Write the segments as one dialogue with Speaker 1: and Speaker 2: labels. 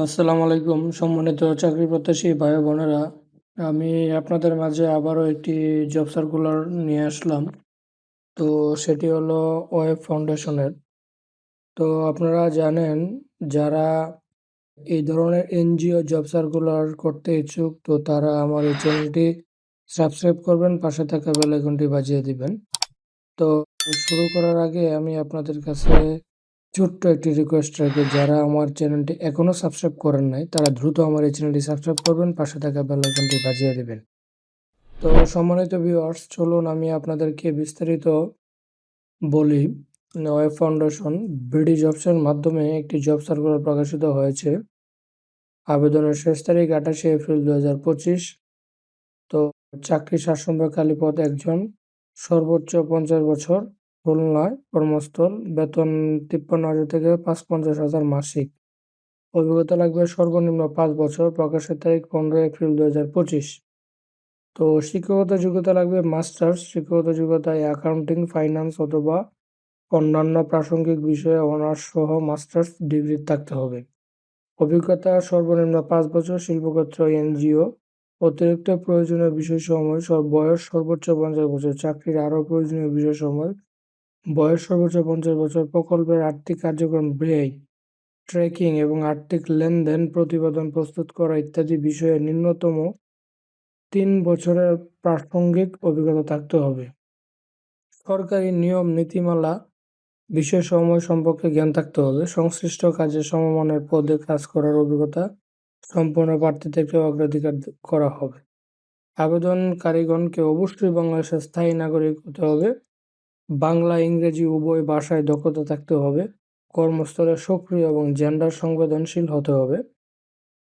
Speaker 1: আসসালামু আলাইকুম, সম্মানিত চাকরি প্রত্যাশী ভাই বোনেরা। আমি আপনাদের মাঝে আবারও একটি জব সার্কুলার নিয়ে আসলাম। তো সেটি হলো ওয়েব ফাউন্ডেশনের তো আপনারা জানেন, যারা এই ধরনের এনজিও জব সার্কুলার করতে ইচ্ছুক, তো তারা আমার এই চ্যানেলটি সাবস্ক্রাইব করবেন, পাশে থাকা বেল আইকনটি বাজিয়ে দিবেন। তো শুরু করার আগে আমি আপনাদের কাছে ছোট্ট একটি রিকোয়েস্ট রাখি, যারা আমার চ্যানেলটি এখনও সাবস্ক্রাইব করেন নাই, তারা দ্রুত আমার এই চ্যানেলটি সাবস্ক্রাইব করবেন, পাশে থাকা বেল আইকনটি বাজিয়ে দেবেন। তো সম্মানিত ভিউয়ার্স চলুন আমি আপনাদেরকে বিস্তারিত বলি। ওয়েব ফাউন্ডেশন বিডি জবসের মাধ্যমে একটি জব সার্কুলার প্রকাশিত হয়েছে। আবেদনের শেষ তারিখ আঠাশে এপ্রিল দু হাজার পঁচিশ। তো চাকরি শাসনভাগ পদ একজন, সর্বোচ্চ পঞ্চাশ বছর। খুলনায় কর্মস্থল, বেতন তিপ্পান্ন হাজার থেকে পাঁচ পঞ্চাশ হাজার মাসিক। অভিজ্ঞতা লাগবে সর্বনিম্ন পাঁচ বছর, প্রকাশের তারিখ পনেরো এপ্রিল দু হাজার পঁচিশ। তো শিক্ষাগত যোগ্যতা লাগবে মাস্টার্স শিক্ষাগত যোগ্যতায় অ্যাকাউন্টিং, ফাইন্যান্স অথবা অন্যান্য প্রাসঙ্গিক বিষয়ে অনার্স সহ মাস্টার্স ডিগ্রি থাকতে হবে। অভিজ্ঞতা সর্বনিম্ন পাঁচ বছর, শিল্পক্ষেত্র, এনজিও, অতিরিক্ত প্রয়োজনীয় বিষয় বিষয়সমূহ বয়স সর্বোচ্চ পঞ্চাশ বছর, চাকরির আরও প্রয়োজনীয় বিষয়সমূহ বয়স সর্বোচ্চ পঞ্চাশ বছর, প্রকল্পের আর্থিক কার্যক্রম, ব্যয়, ট্র্যাকিং এবং আর্থিক লেনদেন প্রতিবেদন প্রস্তুত করা ইত্যাদি বিষয়ে ন্যূনতম তিন বছরের প্রাসঙ্গিক অভিজ্ঞতা থাকতে হবে। সরকারি নিয়ম, নীতিমালা বিষয়সমূহ সম্পর্কে জ্ঞান থাকতে হবে। সংশ্লিষ্ট কাজে সমমানের পদে কাজ করার অভিজ্ঞতা সম্পূর্ণ প্রার্থীদেরকে অগ্রাধিকার করা হবে। আবেদনকারীগণকে অবশ্যই বাংলাদেশের স্থায়ী নাগরিক হতে হবে। বাংলা, ইংরেজি উভয় ভাষায় দক্ষতা থাকতে হবে, কর্মস্থলে সক্রিয় এবং জেন্ডার সংবেদনশীল হতে হবে।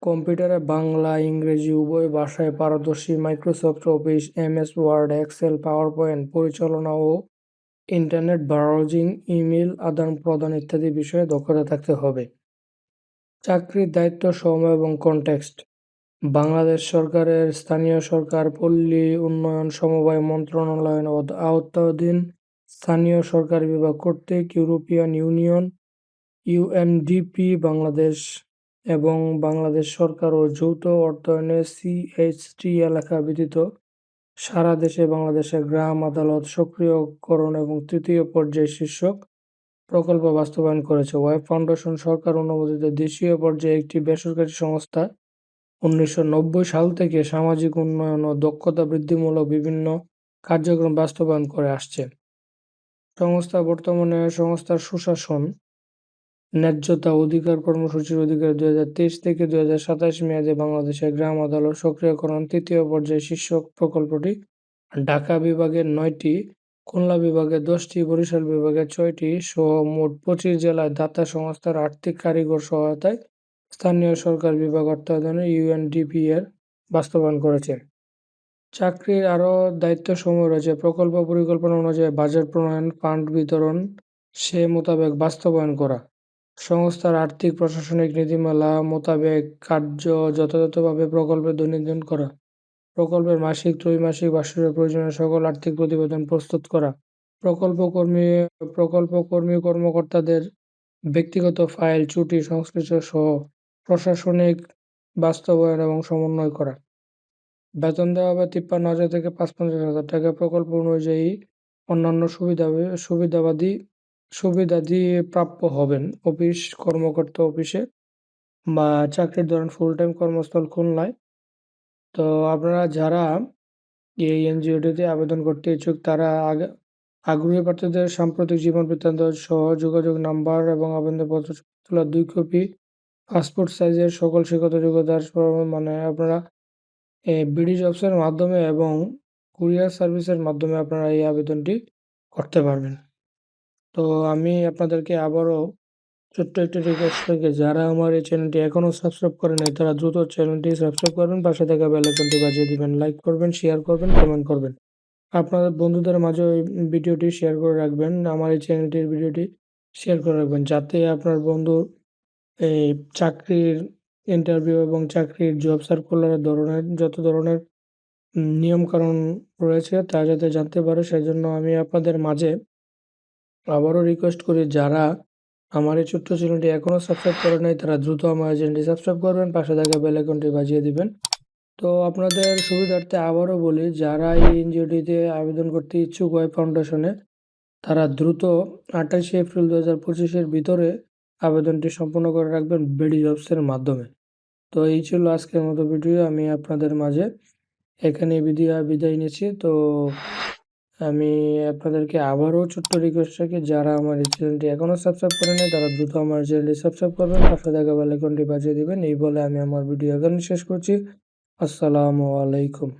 Speaker 1: কম্পিউটারে বাংলা, ইংরেজি উভয় ভাষায় পারদর্শী Microsoft Office MS Word Excel PowerPoint পরিচালনা ও ইন্টারনেট ব্রাউজিং ইমেল আদান প্রদান ইত্যাদি বিষয়ে দক্ষতা থাকতে হবে। চাকরির দায়িত্ব, সময় এবং কনটেক্সট বাংলাদেশ সরকারের স্থানীয় সরকার পল্লী উন্নয়ন, সমবায় মন্ত্রণালয়ের আওতাধীন স্থানীয় সরকার বিভাগ কর্তৃক ইউরোপিয়ান ইউনিয়ন, ইউএনডিপি, বাংলাদেশ এবং বাংলাদেশ সরকার ও যৌথ অর্থায়নে সিএইচটি এলাকা ব্যতীত সারা দেশে বাংলাদেশের গ্রাম আদালত সক্রিয়করণ এবং তৃতীয় পর্যায়ে শীর্ষক প্রকল্প বাস্তবায়ন করেছে। ওয়েব ফাউন্ডেশন সরকার অনুমোদিত দেশীয় পর্যায়ে একটি বেসরকারি সংস্থা উনিশশো নব্বই সাল থেকে সামাজিক উন্নয়ন ও দক্ষতা বৃদ্ধিমূলক বিভিন্ন কার্যক্রম বাস্তবায়ন করে আসছে। সংস্থা বর্তমানে সংস্থার সুশাসন, ন্যায্যতা অধিকার কর্মসূচির অধিকার দুই হাজার তেইশ থেকে দুই হাজার সাতাশ মেয়াদে বাংলাদেশের গ্রাম আদালত সক্রিয়করণ তৃতীয় পর্যায়ে শীর্ষক প্রকল্পটি ঢাকা বিভাগের নয়টি, খুলনা বিভাগে দশটি, বরিশাল বিভাগের ছয়টি সহ মোট পঁচিশ জেলায় দাতা সংস্থার আর্থিক কারিগর সহায়তায় স্থানীয় সরকার বিভাগ অর্থায়নে ইউএনডিপি এর বাস্তবায়ন করেছে। চাকরির আরও দায়িত্বসমূহ রয়েছে। প্রকল্প পরিকল্পনা অনুযায়ী বাজেট প্রণয়ন, ফান্ড বিতরণ, সে মোতাবেক বাস্তবায়ন করা। সংস্থার আর্থিক, প্রশাসনিক নীতিমালা মোতাবেক কার্য যথাযথভাবে প্রকল্পের দৈনন্দিন করা। প্রকল্পের মাসিক, ত্রৈমাসিক বার্ষিক প্রয়োজনীয় সকল আর্থিক প্রতিবেদন প্রস্তুত করা। প্রকল্প কর্মী প্রকল্প কর্মী কর্মকর্তাদের ব্যক্তিগত ফাইল ছুটি সংশ্লিষ্ট সহ প্রশাসনিক বাস্তবায়ন এবং সমন্বয় করা। বেতন দেওয়া হবে তিপ্পান্ন হাজার থেকে পঞ্চাশ হাজার টাকা প্রকল্প অনুযায়ী অন্যান্য সুবিধা, সুবিধাবাদী, সুবিধাদি প্রাপ্য হবেন। অফিস কর্মকর্তা অফিসে বা চাকরির ধরেন ফুল টাইম কর্মস্থল খুলনায়। তো আপনারা যারা এই এনজিওটিতে আবেদন করতে ইচ্ছুক, তারা আগে, আগ্রহী প্রার্থীদের সাম্প্রতিক জীবন বৃত্তান্ত, সহ যোগাযোগ নাম্বার এবং আবেদনপত্র দুই কপি, পাসপোর্ট সাইজের সকল শিক্ষত যোগ্যতার মানে আপনারা বিডি জবসের মাধ্যমে এবং কুরিয়ার সার্ভিসের মাধ্যমে আপনারা এই আবেদনটি করতে পারবেন। তো আমি আপনাদেরকে আবারও ছোট্ট একটি রিকোয়েস্ট থেকে যারা আমার এই চ্যানেলটি এখনও সাবস্ক্রাইব করে নাই, তারা দ্রুত চ্যানেলটি সাবস্ক্রাইব করবেন, পাশে থাকা বেল আইকনটি বাজিয়ে দিবেন লাইক করবেন শেয়ার করবেন কমেন্ট করবেন। আপনাদের বন্ধুদের মাঝে ওই ভিডিওটি শেয়ার করে রাখবেন, আমার এই চ্যানেলটির ভিডিওটি শেয়ার করে রাখবেন, যাতে আপনার বন্ধু এই চাকরির ইন্টারভিউ এবং চাকরির জব সার্কুলারের ধরনের, যত ধরনের নিয়মকানুন রয়েছে তা যাতে জানতে পারে, সেজন্য আমি আপনাদের মাঝে আবারও রিকোয়েস্ট করি, যারা আমার এই ছোট্ট চ্যানেলটি এখনও সাবস্ক্রাইব করে নাই, তারা দ্রুত আমার চ্যানেলটি সাবস্ক্রাইব করবেন, পাশে থাকা বেল আইকনটি বাজিয়ে দিবেন। তো আপনাদের সুবিধার্থে আবারও বলি, যারা এই এনজিওটিতে আবেদন করতে ইচ্ছুক হয় ফাউন্ডেশনে তারা দ্রুত আঠাশে এপ্রিল দু হাজার পঁচিশের ভিতরে আবেদনটি সম্পূর্ণ করে রাখবেন বেডি জবসের মাধ্যমে। তো এই ছিল আজকের মতো ভিডিও, আমি আপনাদের মাঝে এখানে বিদায় বিদায় নিয়েছি তো আমি আপনাদেরকে আবারও ছোট্ট রিকোয়েস্ট রাখি, যারা আমার এই চ্যানেলটি এখনও সাবস্ক্রাইব করে নেই, তারা দ্রুত আমার চ্যানেলটি সাবস্ক্রাইব করবেন, পাশে দেখা বেলাইকনটি বাজিয়ে দেবেন। এই বলে আমি আমার ভিডিও এখানে শেষ করছি। আসসালামু আলাইকুম।